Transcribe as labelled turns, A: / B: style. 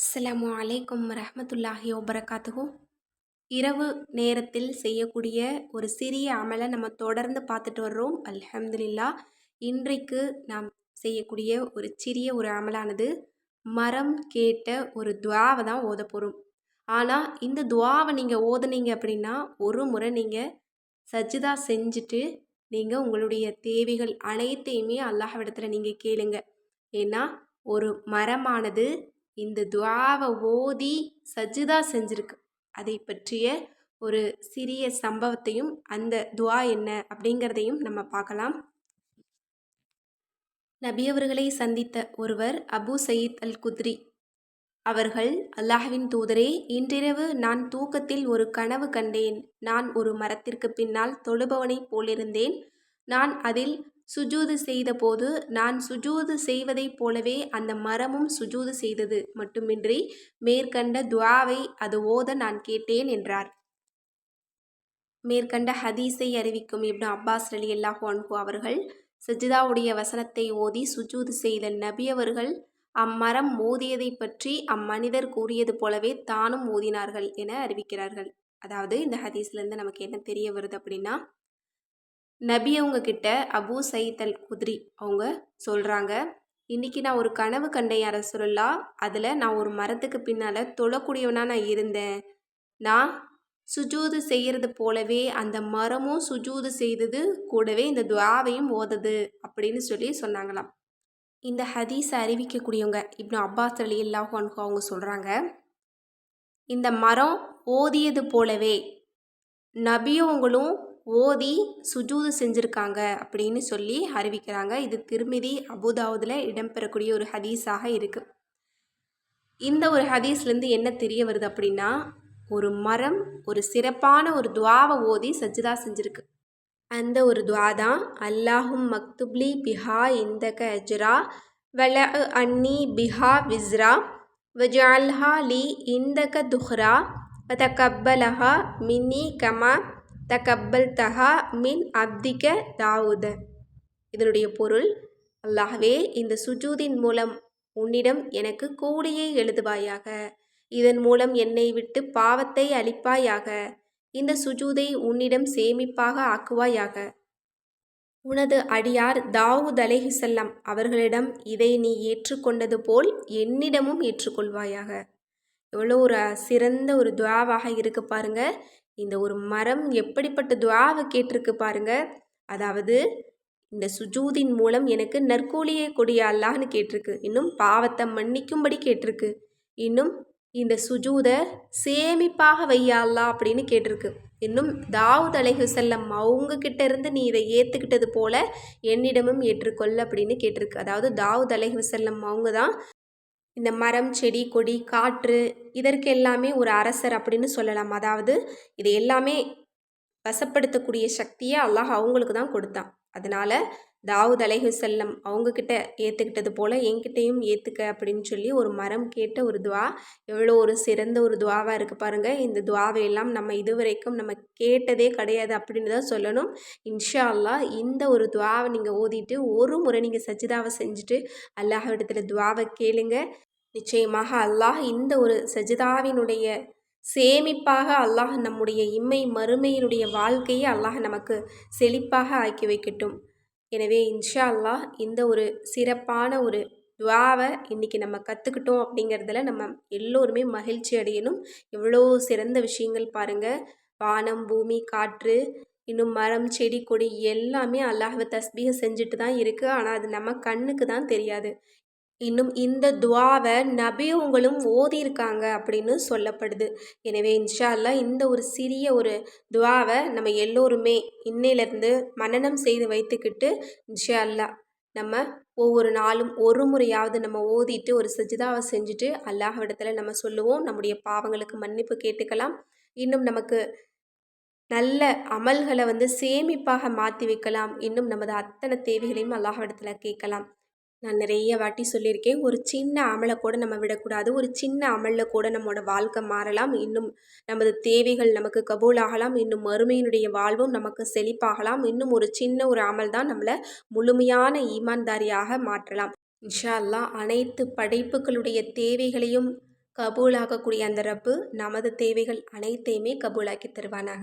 A: அஸ்லாம் அலைக்கும் ரஹமத்துல்லாஹி வபரகாத்துஹு. இரவு நேரத்தில் செய்யக்கூடிய ஒரு சிறிய அமலை நம்ம தொடர்ந்து பார்த்துட்டு வர்றோம். அல்ஹம்துலில்லா இன்றைக்கு நாம் செய்யக்கூடிய ஒரு சிறிய ஒரு அமலானது மரம் கேட்ட ஒரு துவாவை தான் ஓத போகிறோம் ஆனால் இந்த துவாவை நீங்கள் ஓதுனீங்க அப்படின்னா ஒரு முறை நீங்கள் சஜிதா செஞ்சுட்டு நீங்கள் உங்களுடைய தேவைகள் அனைத்தையுமே அல்லாஹ் இடத்துல நீங்கள் கேளுங்க. ஏன்னா ஒரு மரமானது இந்த துவாவை ஓதி சஜிதா செஞ்சிருக்கு. அதை பற்றிய ஒரு சிறிய சம்பவத்தையும் அந்த துவா என்ன அப்படிங்கிறதையும் நம்ம பார்க்கலாம். நபியவர்களை சந்தித்த ஒருவர் அபு சயீத் அல் குத்ரி அவர்கள் அல்லாஹ்வின் தூதரே இன்றிரவு நான் தூக்கத்தில் ஒரு கனவு கண்டேன். நான் ஒரு மரத்திற்கு பின்னால் தொழுபவனைப் போலிருந்தேன். நான் அதில் சுஜூது செய்தபோது நான் சுஜூது செய்வதைப் போலவே அந்த மரமும் சுஜூது செய்தது. மட்டுமின்றி மேற்கண்ட துவாவை அது ஓத நான் கேட்டேன் என்றார். மேற்கண்ட ஹதீஸை அறிவிக்கும் இப்னு அப்பாஸ் அலி அல்லாஹு அன்ஹு அவர்கள் சஜிதாவுடைய வசனத்தை ஓதி சுஜூது செய்த நபி அவர்கள் அம்மரம் மோதியதை பற்றி அம்மனிதர் கூறியது போலவே தானும் மோதினார்கள் என அறிவிக்கிறார்கள். அதாவது இந்த ஹதீஸ்லேருந்து நமக்கு என்ன தெரிய வருது அப்படின்னா நபி அவங்கக்கிட்ட அபு சயீத் அல் குதிரி அவங்க சொல்கிறாங்க இன்றைக்கி நான் ஒரு கனவு கண்டேன் யார சொல்லலா அதில் நான் ஒரு மரத்துக்கு பின்னால் தொழக்கூடியவனாக நான் இருந்தேன். நான் சுஜூது செய்கிறது போலவே அந்த மரமும் சுஜூது செய்தது கூடவே இந்த துவாவையும் ஓதுது அப்படின்னு சொல்லி சொன்னாங்களாம். இந்த ஹதீஸை அறிவிக்கக்கூடியவங்க இப்னு அப்பாஸ் அலி அல்லாஹு அவங்க சொல்கிறாங்க இந்த மரம் ஓதியது போலவே நபியவங்களும் ஓதி சுஜூது செஞ்சுருக்காங்க அப்படின்னு சொல்லி அறிவிக்கிறாங்க. இது திருமிதி அபுதாவுதில் இடம்பெறக்கூடிய ஒரு ஹதீஸாக இருக்குது இந்த ஒரு ஹதீஸ்லேருந்து என்ன தெரிய வருது அப்படின்னா ஒரு மரம் ஒரு சிறப்பான ஒரு துவாவை ஓதி சஜ்ஜிதா செஞ்சுருக்கு. அந்த ஒரு துவா தான் அல்லாஹும் மக்துப்லி பிஹா இந்தக அஜ்ரா வல அன்னி பிஹா விஸ்ரா வஜால்ஹா லி இந்தக துஹ்ரா வதகப்பலஹா மின்னி கமா தகப்பல் தஹா மின் அப்திக தாவுத. இதனுடைய பொருள் அல்லாஹ்வே இந்த சுஜூதின் மூலம் உன்னிடம் எனக்கு கூலியை எழுதுவாயாக. இதன் மூலம் என்னை விட்டு பாவத்தை அளிப்பாயாக இந்த சுஜூதை உன்னிடம் சேமிப்பாக ஆக்குவாயாக. உனது அடியார் தாவூத் அலைஹிசல்லாம் அவர்களிடம் இதை நீ ஏற்றுக்கொண்டது போல் என்னிடமும் ஏற்றுக்கொள்வாயாக. எவ்வளோ ஒரு சிறந்த ஒரு துவாவாக இருக்கு பாருங்க. இந்த ஒரு மரம் எப்படிப்பட்ட துவாவை கேட்டிருக்கு பாருங்க. அதாவது இந்த சுஜூதின் மூலம் எனக்கு நற்கூலியை கொடியாலான்னு கேட்டிருக்கு. இன்னும் பாவத்தை மன்னிக்கும்படி கேட்டிருக்கு. இன்னும் இந்த சுஜூத சேமிப்பாக வையா அப்படின்னு கேட்டிருக்கு. இன்னும் தாவூத் அலைஹு செல்லம் அவங்க கிட்ட இருந்து நீ இதை ஏற்றுக்கிட்டது போல என்னிடமும் ஏற்றுக்கொள் அப்படின்னு கேட்டிருக்கு. அதாவது தாவூத் அலைஹு செல்லம் அவங்க தான் இந்த மரம் செடி கொடி காற்று இதற்கு எல்லாமே ஒரு அரசர் அப்படின்னு சொல்லலாம். அதாவது இது எல்லாமே வசப்படுத்தக்கூடிய சக்தியை அல்லாஹ் அவங்களுக்கு தான் கொடுத்தான். அதனால் தாவூத் அலைஹு செல்லம் அவங்கக்கிட்ட ஏற்றுக்கிட்டது போல் என்கிட்டையும் ஏற்றுக்க அப்படின்னு சொல்லி ஒரு மரம் கேட்ட ஒரு துவா எவ்வளோ ஒரு சிறந்த ஒரு துவாவாக இருக்குது பாருங்கள் இந்த துவாவை எல்லாம் நம்ம இதுவரைக்கும் நம்ம கேட்டதே கிடையாது அப்படின்னு தான் சொல்லணும். இன்ஷா அல்லாஹ் இந்த ஒரு துவாவை நீங்கள் ஓதிட்டு ஒரு முறை நீங்கள் சஜிதாவை செஞ்சுட்டு அல்லாஹ் இடத்துல துவாவை கேளுங்க. நிச்சயமாக அல்லாஹ் இந்த ஒரு சஜிதாவினுடைய சேமிப்பாக அல்லாஹ் நம்முடைய இம்மை மறுமையினுடைய வாழ்க்கையை அல்லாஹ் நமக்கு செழிப்பாக ஆக்கி வைக்கட்டும். எனவே இன்ஷா அல்லாஹ் இந்த ஒரு சிறப்பான ஒரு துவாவை இன்றைக்கி நம்ம கற்றுக்கிட்டோம் அப்படிங்கிறதுல நம்ம எல்லோருமே மகிழ்ச்சி அடையணும். எவ்வளோ சிறந்த விஷயங்கள் பாருங்கள் வானம் பூமி காற்று இன்னும் மரம் செடி கொடி எல்லாமே அல்லாஹ் தஸ்பீக செஞ்சுட்டு தான் இருக்குது ஆனால் அது நம்ம கண்ணுக்கு தான் தெரியாது. இன்னும் இந்த துவாவை நபியவங்களும் ஓதியிருக்காங்க அப்படின்னு சொல்லப்படுது. எனவே இன்ஷா அல்லாஹ் இந்த ஒரு சிறிய ஒரு துவாவை நம்ம எல்லோருமே இன்னையிலேருந்து மன்னனம் செய்து வைத்துக்கிட்டு இன்ஷா அல்லாஹ் நம்ம ஒவ்வொரு நாளும் ஒரு முறையாவது நம்ம ஓதிட்டு ஒரு சஜிதாவை செஞ்சுட்டு அல்லாஹ்விடத்தில் நம்ம சொல்லுவோம். நம்முடைய பாவங்களுக்கு மன்னிப்பு கேட்டுக்கலாம். இன்னும் நமக்கு நல்ல அமல்களை வந்து சேமிப்பாக மாற்றி வைக்கலாம். இன்னும் நமது அத்தனை தேவைகளையும் அல்லாஹ்விடத்தில் கேட்கலாம். நான் நிறைய வாட்டி சொல்லியிருக்கேன் ஒரு சின்ன அமலை கூட நம்ம விடக்கூடாது. ஒரு சின்ன அமலில் கூட நம்மளோட வாழ்க்கை மாறலாம். இன்னும் நமது தேவைகள் நமக்கு கபூலாகலாம். இன்னும் மறுமையினுடைய வாழ்வும் நமக்கு செழிப்பாகலாம். இன்னும் ஒரு சின்ன ஒரு அமல் தான் நம்மளை முழுமையான ஈமான்தாரியாக மாற்றலாம். இன்ஷா அல்லாஹ் அனைத்து படைப்புகளுடைய தேவைகளையும் கபூலாகக்கூடிய அந்த ரப்பு நமது தேவைகள் அனைத்தையுமே கபூலாக்கி தருவானாக.